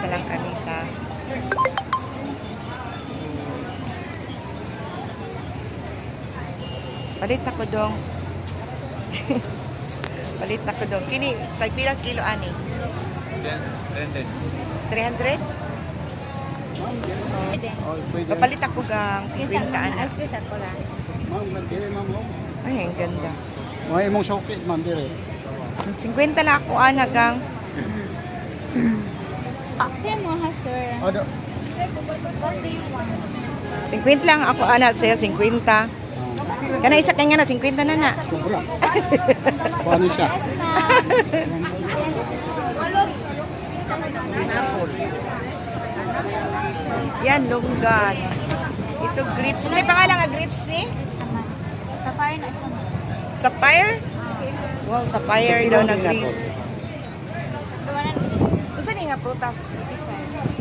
Dito lang kami sa Palit ako dong. Palit ako dong. Kini, sa pilang kilo ani? 300? Papalit ako gang 50 ana. Excuse ako. Ma'am, nagdiri ma'am. oh. Ay, ang ganda. Mga imong showcase ma'am dire. 50 lang ako ana gang. Saan mo ha, sir? Ano? What do you want? 50 lang ako ana sa'yo, 50. Kana isa kanya na, 50 na na. Sobra. Paano siya? Yan, lunggan. Ito grapes. May pangalan nga grapes ni? Sa fire na siya. Sapphire? Wow, sapphire daw na grapes. a aprontação.